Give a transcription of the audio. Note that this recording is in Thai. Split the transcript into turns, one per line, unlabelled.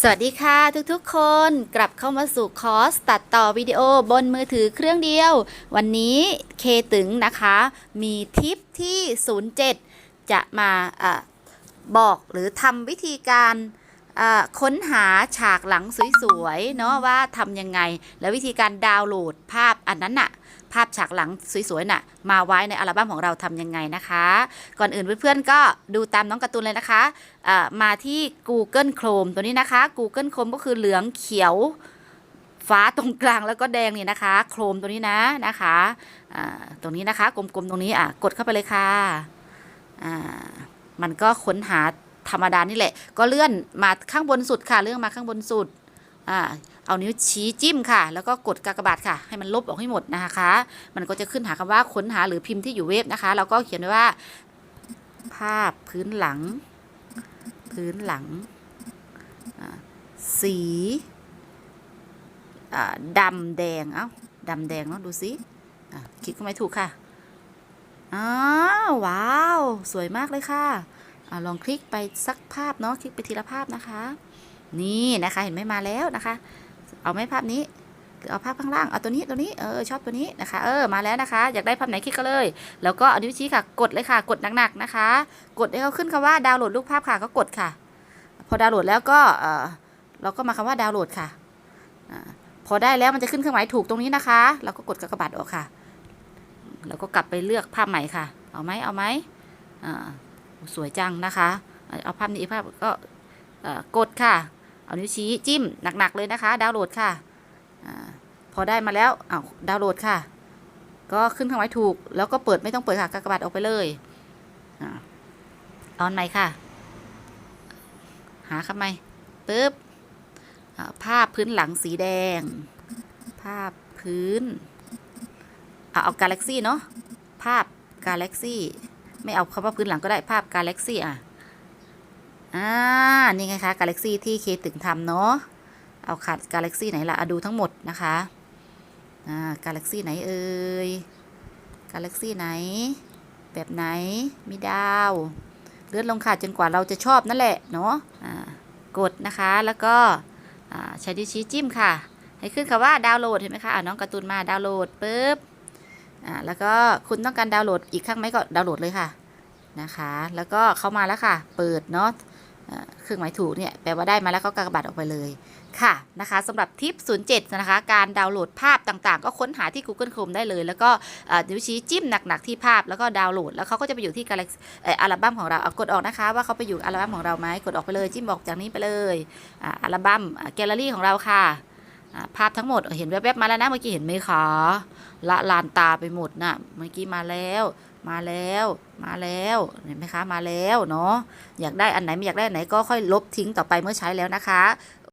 สวัสดีค่ะทุกๆ คนกลับเข้ามาสู่คอร์สตัดต่อวิดีโอบนมือถือเครื่องเดียว วันนี้เคตึงนะคะ มีทิปที่ 07 จะมาอาบอกหรือทำวิธีการค้นหาฉากหลังสวยๆเนาะว่าทำยังไง แล้ววิธีการดาวน์โหลดภาพอันนั้นน่ะ ภาพฉากหลังสวยๆน่ะมาไว้ในอัลบั้มของเราทำยังไงนะคะ ก่อนอื่นเพื่อนๆก็ดูตามน้องการ์ตูนเลยนะคะอ่ามาที่ Google Chrome ตัวนี้นะคะ Google Chrome ก็คือเหลืองเขียวฟ้าตรงกลางแล้วก็แดงนี่นะคะ โครมตัวนี้นะนะคะตรงนี้นะคะกลมๆตรงนี้อะกดเข้าไปเลยค่ะมันก็ค้นหาธรรมดานี่แหละ ก็เลื่อนมาข้างบนสุดค่ะ เลื่อนมาข้างบนสุดอ่า เอานิ้วชี้จิ้มค่ะ แล้วก็กดกากบาทค่ะ ให้มันลบออกให้หมดนะคะ มันก็จะขึ้นหาคำว่าค้นหาหรือพิมพ์ที่อยู่เว็บนะคะ แล้วก็เขียนไว้ว่า ภาพพื้นหลัง พื้นหลัง สีดำแดง เอ้าดำแดงเนาะดูสิคลิกเข้าไม่ถูกค่ะอ้าวว้าว สวยมากเลยค่ะอลองคลิกไปสักภาพเนาะ คลิกไปทีละภาพนะคะ นี่นะคะ เห็นไหมมาแล้วนะคะ เอาไหมภาพนี้หรือเอาภาพข้างล่าง เอาตัวนี้ตัวนี้ เออชอบตัวนี้นะคะ เออมาแล้วนะคะ อยากได้ภาพไหนคลิกก็เลย แล้วก็เอานิ้วชี้ค่ะ กดเลยค่ะ กดหนักๆนะคะ กดให้เขาขึ้นคำว่าดาวน์โหลดรูปภาพค่ะ ก็กดค่ะ พอดาวน์โหลดแล้วก็เออเราก็มาคำว่าดาวน์โหลดค่ะอาพอได้แล้วมันจะขึ้นเครื่องหมายถูกตรงนี้นะคะ เราก็กดกากบาทออกค่ะ แล้วก็กลับไปเลือกภาพใหม่ค่ะ เอาไหมเอาไหมอ่าสวยจังนะคะ เอาภาพนี้ภาพก็กดค่ะ เอานิ้วชี้จิ้มหนักๆเลยนะคะ ดาวน์โหลดค่ะอพอได้มาแล้วเอาดาวน์โหลดค่ะ ก็ขึ้นเครื่องหมายถูก แล้วก็เปิดไม่ต้องเปิดค่ะกากบาทออกไปเลยอาอนใหมค่ะ หาคำใหมปึ๊บภาพพื้นหลังสีแดง ภาพพื้น เอะเอากาแล็กซี่เนาะภาพกาแล็กซี่ไม่เอาคำว่าพื้นหลังก็ได้ภาพกาแล็กซี่อะ อ่า นี่ไงคะกาแล็กซี่ที่เคตึงทำเนาะ เอาขาดกาแล็กซี่ไหนล่ะอะดูทั้งหมดนะคะ อ่ากาแล็กซี่ไหนเอ่ย กาแล็กซี่ไหน แบบไหน มีดาว เลื่อนลงค่ะจนกว่าเราจะชอบนั่นแหละเนาะ อ่า กดนะคะ แล้วก็ อ่า ใช้นิ้วชี้จิ้มค่ะ ให้ขึ้นคำว่าดาวน์โหลดเห็นไหมคะ อ่าน้องการ์ตูนมาดาวน์โหลดปุ๊บ อ่า แล้วก็คุณต้องการดาวน์โหลดอีกครั้งไหมก็ดาวน์โหลดเลยค่ะ นะคะ แล้วก็เข้ามาแล้วค่ะ เปิดเนาะ เครื่องหมายถูกเนี่ยแปลว่าได้มาแล้วก็กากบาทออกไปเลยค่ะนะคะสำหรับทิป 07 นะคะ การดาวน์โหลดภาพต่างๆ ก็ค้นหาที่ Google Chrome ได้เลย แล้วก็อ่านิ้วชี้จิ้มหนักๆที่ภาพแล้วก็ดาวน์โหลด แล้วเขาก็จะไปอยู่ที่ Galaxy เอ่ออัลบั้มของเราเอากดออกนะคะ ว่าเขาไปอยู่อัลบั้มของเราไหมกดออกไปเลย จิ้มบอกจากนี้ไปเลยอัลบั้มแกลเลอรี่ของเราค่ะภาพทั้งหมดเห็นแวบๆมาแล้วนะเมื่อกี้เห็นไหมคะละลานตาไปหมดน่ะเมื่อกี้มาแล้ว มาแล้วมาแล้วเห็นไหมคะมาแล้วเนาะอยากได้อันไหนไม่อยากได้อันไหนก็ค่อยลบทิ้งต่อไปเมื่อใช้แล้วนะคะ